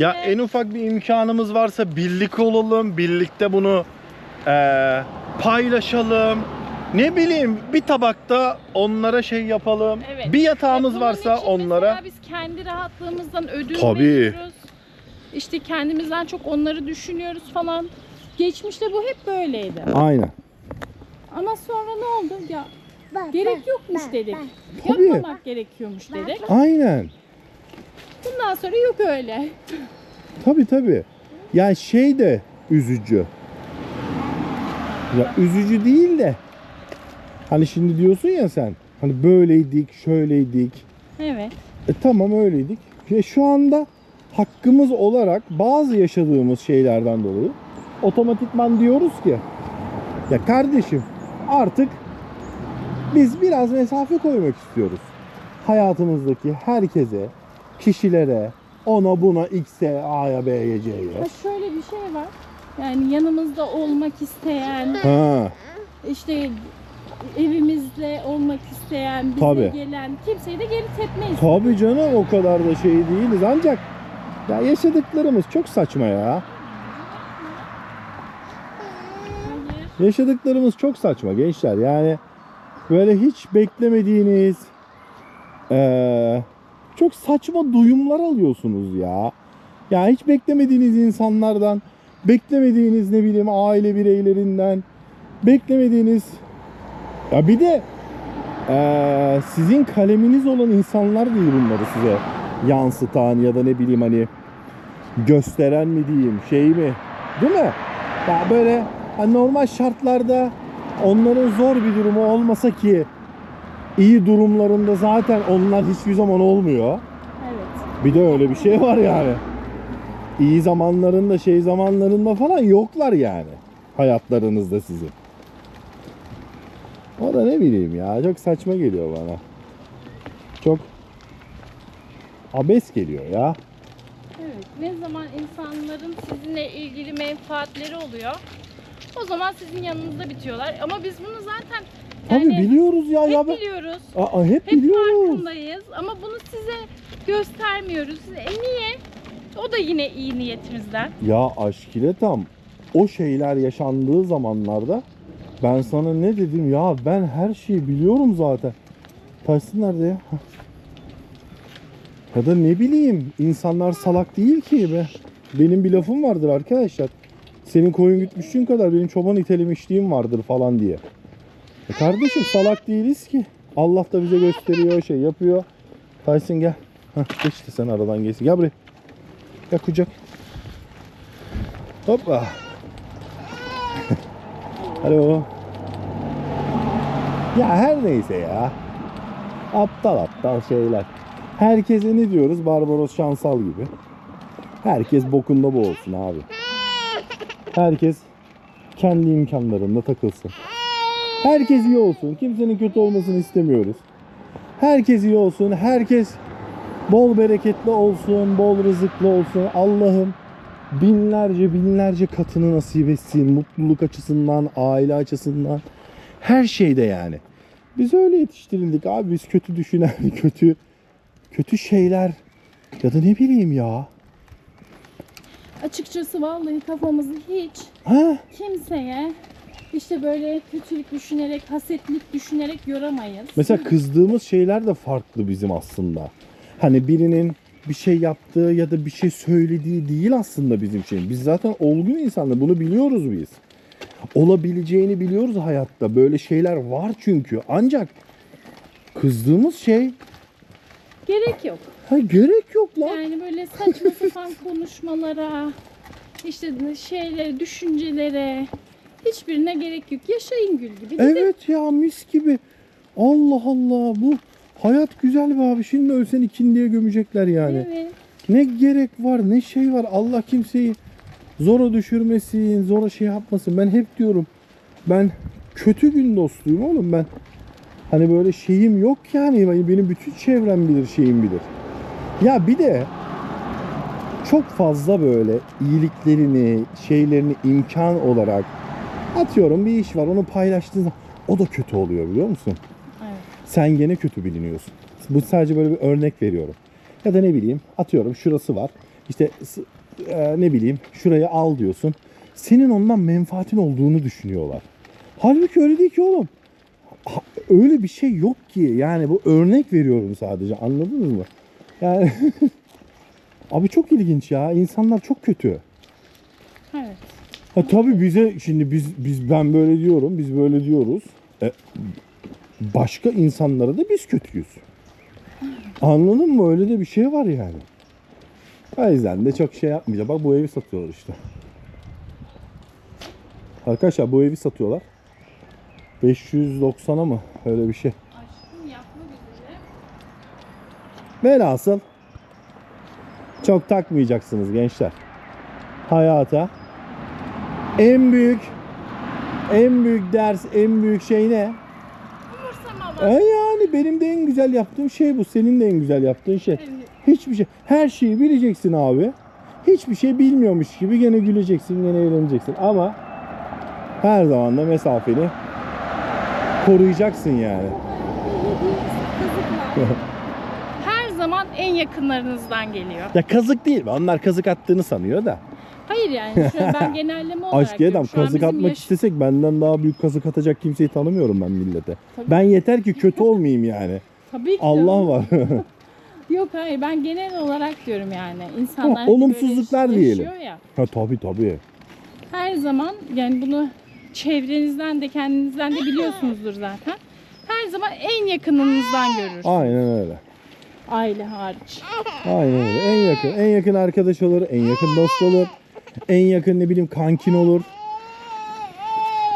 Ya en ufak bir imkanımız varsa birlik olalım, birlikte bunu eee, paylaşalım. Ne bileyim bir tabakta onlara şey yapalım. Evet. Bir yatağımız Bunun varsa için onlara. Mesela biz kendi rahatlığımızdan ödün Tabii. veriyoruz. İşte kendimizden çok onları düşünüyoruz falan. Geçmişte bu hep böyleydi. Aynen. Ama sonra ne oldu? Ya Bak, gerek bak, yokmuş bak, dedik. bak. Tabii. Yapmamak gerekiyormuş dedik. Aynen. Bundan sonra yok öyle. Tabi tabi. Yani şey de üzücü. Ya üzücü değil de hani şimdi diyorsun ya sen hani böyleydik, şöyleydik. Evet. E tamam öyleydik. Ve şu anda hakkımız olarak bazı yaşadığımız şeylerden dolayı otomatikman diyoruz ki ya kardeşim artık biz biraz mesafe koymak istiyoruz. Hayatımızdaki herkese, kişilere, ona buna, X'e, A'ya, B'ye, C'ye. Ha şöyle bir şey var. Yani yanımızda olmak isteyen, Ha, işte evimizle olmak isteyen, bize Tabii. gelen kimseyi de geri tepmeyiz. tabii canım o kadar da şey değiliz ancak ya yaşadıklarımız çok saçma ya. Hayır. Yaşadıklarımız çok saçma gençler. Yani böyle hiç beklemediğiniz eee, çok saçma duyumlar alıyorsunuz ya. Ya hiç beklemediğiniz insanlardan, beklemediğiniz ne bileyim aile bireylerinden, beklemediğiniz ya bir de eee, sizin kaleminiz olan insanlar değil bunları size yansıtan ya da ne bileyim hani gösteren mi diyeyim şey mi değil mi? Ya böyle hani normal şartlarda onların zor bir durumu olmasa ki iyi durumlarında zaten onlar hiçbir zaman olmuyor. Evet. Bir de öyle bir şey var yani. İyi zamanlarında şey zamanlarında falan yoklar yani hayatlarınızda sizin. O da ne bileyim ya çok saçma geliyor bana. Çok abes geliyor ya. Evet. Ne zaman insanların sizinle ilgili menfaatleri oluyor, o zaman sizin yanınızda bitiyorlar. Ama biz bunu zaten Tabii yani biliyoruz ya hep ya ben, biliyoruz. Aa, hep, Hep biliyoruz. farkındayız ama bunu size göstermiyoruz. E niye? O da yine iyi niyetimizden. Ya aşk ile tam o şeyler yaşandığı zamanlarda ben sana ne dedim ya ben her şeyi biliyorum zaten. Tahsin nerede ya? Hah. Ya da ne bileyim insanlar salak değil ki be. Benim bir lafım vardır arkadaşlar. Senin koyun gütmüşlüğün kadar benim çoban itelemişliğim vardır falan diye. E kardeşim salak değiliz ki. Allah da bize gösteriyor şey yapıyor. Tyson gel. Hah, geç sen aradan geçsin. Gel buraya. Gel kucak. Hoppa. Alo. Ya her neyse ya. Aptal aptal şeyler. Herkese ne diyoruz? Barbaros Şansal gibi. Herkes bokunda boğulsun abi. Herkes kendi imkanlarında takılsın. Herkes iyi olsun. Kimsenin kötü olmasını istemiyoruz. Herkes iyi olsun. Herkes bol bereketli olsun, bol rızıklı olsun. Allah'ım binlerce binlerce katını nasip etsin. Mutluluk açısından, aile açısından. Her şeyde yani. Biz öyle yetiştirildik abi. Biz kötü düşünen, kötü kötü şeyler ya da ne bileyim ya. Açıkçası vallahi kafamızı hiç Ha? kimseye işte böyle kötülük düşünerek, hasetlik düşünerek yoramayız. Mesela kızdığımız şeyler de farklı bizim aslında. Hani birinin bir şey yaptığı ya da bir şey söylediği değil aslında bizim şeyim. Biz zaten olgun insanlar bunu biliyoruz biz. Olabileceğini biliyoruz hayatta. Böyle şeyler var çünkü. Ancak kızdığımız şey Gerek yok. ha gerek yok lan. Yani böyle saçma sapan konuşmalara, işte şeylere, düşüncelere hiçbirine gerek yok. Yaşayın gül gibi. Gidin. Evet ya mis gibi. Allah Allah bu hayat güzel be abi. Şimdi ölsen ikindiye gömecekler yani. Evet. Ne gerek var ne şey var Allah kimseyi zora düşürmesin zora şey yapmasın ben hep diyorum ben kötü gün dostuyum oğlum ben hani böyle şeyim yok yani benim bütün çevrem bilir şeyim bilir ya bir de çok fazla böyle iyiliklerini şeylerini imkan olarak atıyorum bir iş var onu paylaştığın zaman o da kötü oluyor biliyor musun? Evet. sen gene kötü biliniyorsun. Bu sadece böyle bir örnek veriyorum. Ya da ne bileyim atıyorum şurası var. işte e, ne bileyim şurayı al diyorsun. Senin ondan menfaatin olduğunu düşünüyorlar. Halbuki öyle değil ki oğlum. Ha- Öyle bir şey yok ki. Yani bu örnek veriyorum sadece. Anladınız mı? Yani Abi çok ilginç ya. İnsanlar çok kötü. Evet. Ha tabii bize şimdi biz biz ben böyle diyorum, biz böyle diyoruz. E, başka insanlara da biz kötüyüz. Anladın mı? Öyle de bir şey var yani. O yüzden de çok şey yapmayacağım. Bak bu evi satıyorlar işte. Arkadaşlar bu evi satıyorlar. 590'a mı? Öyle bir şey. Aşkım üzere. Velhasıl çok takmayacaksınız gençler. Hayata en büyük en büyük ders, en büyük şey ne? E yani benim de en güzel yaptığım şey bu. Senin de en güzel yaptığın şey. Hiçbir şey. Her şeyi bileceksin abi. Hiçbir şey bilmiyormuş gibi gene güleceksin, gene eğleneceksin. Ama her zaman da mesafeni koruyacaksın yani. Her zaman en yakınlarınızdan geliyor. Ya kazık değil mi? Onlar kazık attığını sanıyor da. Hayır yani şu an ben genelleme olarak Aşk Edam diyorum. Şu an kazık bizim atmak yaş- istesek benden daha büyük kazık atacak kimseyi tanımıyorum ben millete. Tabii. Ben yeter ki kötü olmayayım yani. Tabii ki. Allah var. Yok hayır ben genel olarak diyorum yani. İnsanlar Ha, hani olumsuzluklar böyle diyelim. yaşıyor Ya, ha tabii tabii. her zaman yani bunu çevrenizden de kendinizden de biliyorsunuzdur zaten. Her zaman en yakınınızdan görürsünüz. Aynen öyle. Aile hariç. Aynen öyle. En yakın, en yakın arkadaş olur, en yakın dost olur. En yakın ne bileyim kankin olur.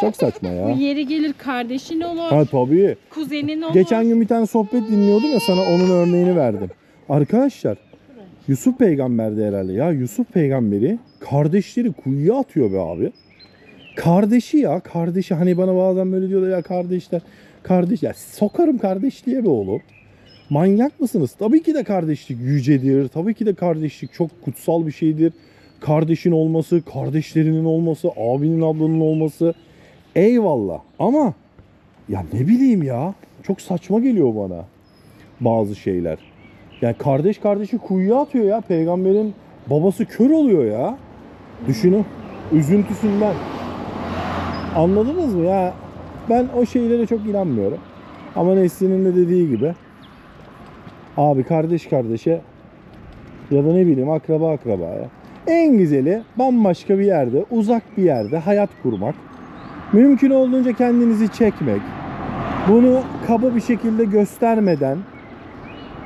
Çok saçma Bu ya. yeri gelir kardeşin olur, Ha tabii. kuzenin olur. Geçen gün bir tane sohbet dinliyordum ya sana onun örneğini verdim. Arkadaşlar Yusuf peygamber de herhalde ya Yusuf peygamberi kardeşleri kuyuya atıyor be abi. Kardeşi ya kardeşi hani bana bazen böyle diyorlar ya kardeşler kardeş ya sokarım kardeşliğe be oğlum. Manyak mısınız? Tabii ki de kardeşlik yücedir. Tabii ki de kardeşlik çok kutsal bir şeydir. Kardeşin olması, kardeşlerinin olması, abinin ablanın olması eyvallah. Ama ya ne bileyim ya. Çok saçma geliyor bana bazı şeyler. Yani kardeş kardeşi kuyuya atıyor ya. Peygamberin babası kör oluyor ya. Düşünün. Üzüntüsünden. Anladınız mı ya? Ben o şeylere çok inanmıyorum. Ama Nesli'nin de dediği gibi abi kardeş kardeşe ya da ne bileyim akraba akrabaya en güzeli bambaşka bir yerde, uzak bir yerde hayat kurmak. Mümkün olduğunca kendinizi çekmek. Bunu kaba bir şekilde göstermeden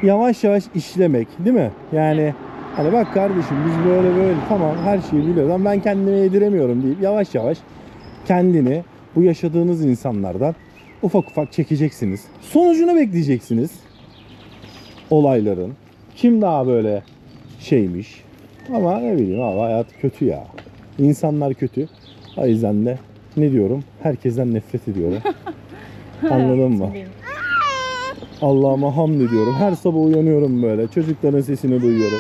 yavaş yavaş işlemek değil mi? Yani hani bak kardeşim biz böyle böyle tamam her şeyi biliyoruz ama ben kendime yediremiyorum deyip yavaş yavaş kendini bu yaşadığınız insanlardan ufak ufak çekeceksiniz. Sonucunu bekleyeceksiniz olayların. Kim daha böyle şeymiş. Ama ne bileyim abi hayat kötü ya. İnsanlar kötü. O yüzden de ne diyorum? Herkesten nefret ediyorum. Anladın mı? Allah'ıma hamd ediyorum. Her sabah uyanıyorum böyle. Çocukların sesini duyuyorum.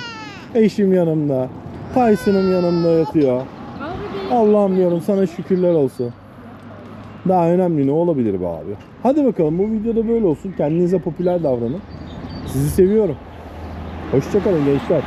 Eşim yanımda. Tyson'ım yanımda yatıyor. Allah'ım diyorum sana şükürler olsun. Daha önemli ne olabilir be abi? Hadi bakalım bu videoda böyle olsun. Kendinize popüler davranın. Sizi seviyorum. Hoşçakalın gençler.